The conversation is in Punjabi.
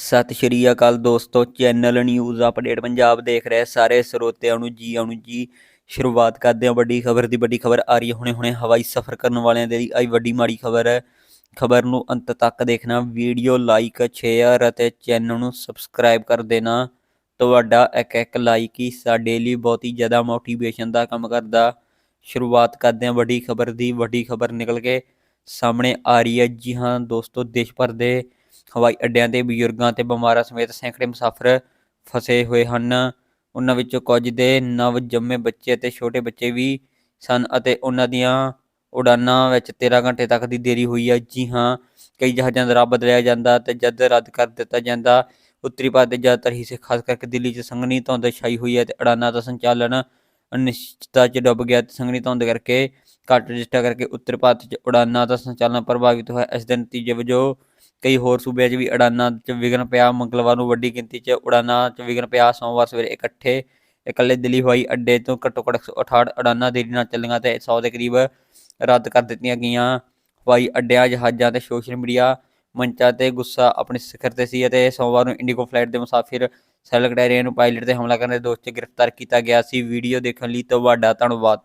ਸਤਿ ਸ਼੍ਰੀ ਅਕਾਲ ਦੋਸਤੋ, ਚੈਨਲ ਨਿਊਜ਼ ਅਪਡੇਟ ਪੰਜਾਬ ਦੇਖ ਰਹੇ ਸਾਰੇ ਸਰੋਤਿਆਂ ਨੂੰ ਜੀ ਆਉਣ ਜੀ। ਸ਼ੁਰੂਆਤ ਕਰਦੇ ਹਾਂ ਵੱਡੀ ਖਬਰ ਦੀ, ਵੱਡੀ ਖਬਰ ਆ ਰਹੀ ਹੈ ਹੁਣੇ ਹੁਣੇ ਹਵਾਈ ਸਫ਼ਰ ਕਰਨ ਵਾਲਿਆਂ ਦੇ ਲਈ, ਆਈ ਵੱਡੀ ਮਾੜੀ ਖਬਰ ਹੈ। ਖਬਰ ਨੂੰ ਅੰਤ ਤੱਕ ਦੇਖਣਾ, ਵੀਡੀਓ ਲਾਈਕ, ਸ਼ੇਅਰ ਅਤੇ ਚੈਨਲ ਨੂੰ ਸਬਸਕ੍ਰਾਈਬ ਕਰ ਦੇਣਾ। ਤੁਹਾਡਾ ਇੱਕ ਇੱਕ ਲਾਈਕ ਹੀ ਸਾਡੇ ਲਈ ਬਹੁਤ ਹੀ ਜ਼ਿਆਦਾ ਮੋਟੀਵੇਸ਼ਨ ਦਾ ਕੰਮ ਕਰਦਾ। ਸ਼ੁਰੂਆਤ ਕਰਦੇ ਹਾਂ ਵੱਡੀ ਖਬਰ ਦੀ, ਵੱਡੀ ਖਬਰ ਨਿਕਲ ਕੇ ਸਾਹਮਣੇ ਆ ਰਹੀ ਹੈ। ਜੀ ਹਾਂ ਦੋਸਤੋ, ਦੇਸ਼ ਭਰ ਦੇ ਹਵਾਈ ਅੱਡਿਆਂ ਤੇ ਬਜ਼ੁਰਗਾਂ ਤੇ ਬਿਮਾਰਾਂ ਸਮੇਤ ਸੈਂਕੜੇ ਮੁਸਾਫਰ ਫਸੇ ਹੋਏ ਹਨ। ਉਹਨਾਂ ਵਿੱਚੋਂ ਕੁਝ ਦੇ ਨਵ ਜੰਮੇ ਬੱਚੇ ਅਤੇ ਛੋਟੇ ਬੱਚੇ ਵੀ ਸਨ ਅਤੇ ਉਹਨਾਂ ਦੀਆਂ ਉਡਾਨਾਂ ਵਿੱਚ 13 ਘੰਟੇ ਤੱਕ ਦੀ ਦੇਰੀ ਹੋਈ ਹੈ। ਜੀ ਹਾਂ, ਕਈ ਜਹਾਜ਼ਾਂ ਦਾ ਰਾਹ ਬਦਲਿਆ ਜਾਂਦਾ ਤੇ ਜਦ ਰੱਦ ਕਰ ਦਿੱਤਾ ਜਾਂਦਾ, ਉੱਤਰੀ ਭਾਰਤ ਦੇ ਜ਼ਿਆਦਾਤਰ ਹਿੱਸੇ, ਖਾਸ ਕਰਕੇ ਦਿੱਲੀ 'ਚ ਸੰਘਣੀ ਧੁੰਦ ਛਾਈ ਹੋਈ ਹੈ ਤੇ ਉਡਾਨਾਂ ਦਾ ਸੰਚਾਲਨ ਅਨਿਸ਼ਚਿਤਤਾ 'ਚ ਡੁੱਬ ਗਿਆ ਤੇ ਸੰਘਣੀ ਧੁੰਦ ਕਰਕੇ ਘੱਟ ਰਜਿਸਟਰ ਕਰਕੇ ਉੱਤਰ ਭਾਰਤ 'ਚ ਉਡਾਨਾਂ ਦਾ ਸੰਚਾਲਨ ਪ੍ਰਭਾਵਿਤ ਹੋਇਆ। ਇਸ ਦੇ ਨਤੀਜੇ ਵਜੋਂ ਕਈ ਹੋਰ ਸੂਬਿਆਂ 'ਚ ਵੀ ਉਡਾਨਾਂ 'ਚ ਵਿਘਨ ਪਿਆ, ਮੰਗਲਵਾਰ ਨੂੰ ਵੱਡੀ ਗਿਣਤੀ 'ਚ ਉਡਾਨਾਂ 'ਚ ਵਿਘਨ ਪਿਆ, ਸੋਮਵਾਰ ਸਵੇਰੇ ਇਕੱਠੇ, ਇਕੱਲੇ ਦਿੱਲੀ ਹਵਾਈ ਅੱਡੇ ਤੋਂ ਘੱਟੋ ਘੱਟ 168 ਉਡਾਨਾਂ ਦੇਰੀ ਨਾਲ ਚੱਲੀਆਂ ਤੇ 100 ਦੇ ਕਰੀਬ ਰੱਦ ਕਰ ਦਿੱਤੀਆਂ ਗਈਆਂ। ਹਵਾਈ ਅੱਡਿਆਂ, ਜਹਾਜ਼ਾਂ ਤੇ ਸੋਸ਼ਲ ਮੀਡੀਆ ਮੰਚਾਂ ਤੇ ਗੁੱਸਾ ਆਪਣੇ ਸਿਖਰ ਤੇ ਸੀ ਅਤੇ ਸੋਮਵਾਰ ਨੂੰ ਇੰਡੀਗੋ ਫਲਾਈਟ ਦੇ ਮੁਸਾਫਿਰ ਸੈਲਕਟੇਰੀਆ ਨੂੰ ਪਾਇਲਟ ਤੇ ਹਮਲਾ ਕਰਨ ਦੇ ਦੋਸ਼ 'ਚ ਗ੍ਰਿਫਤਾਰ ਕੀਤਾ ਗਿਆ ਸੀ। ਵੀਡੀਓ ਦੇਖਣ ਲਈ ਤੁਹਾਡਾ ਧੰਨਵਾਦ।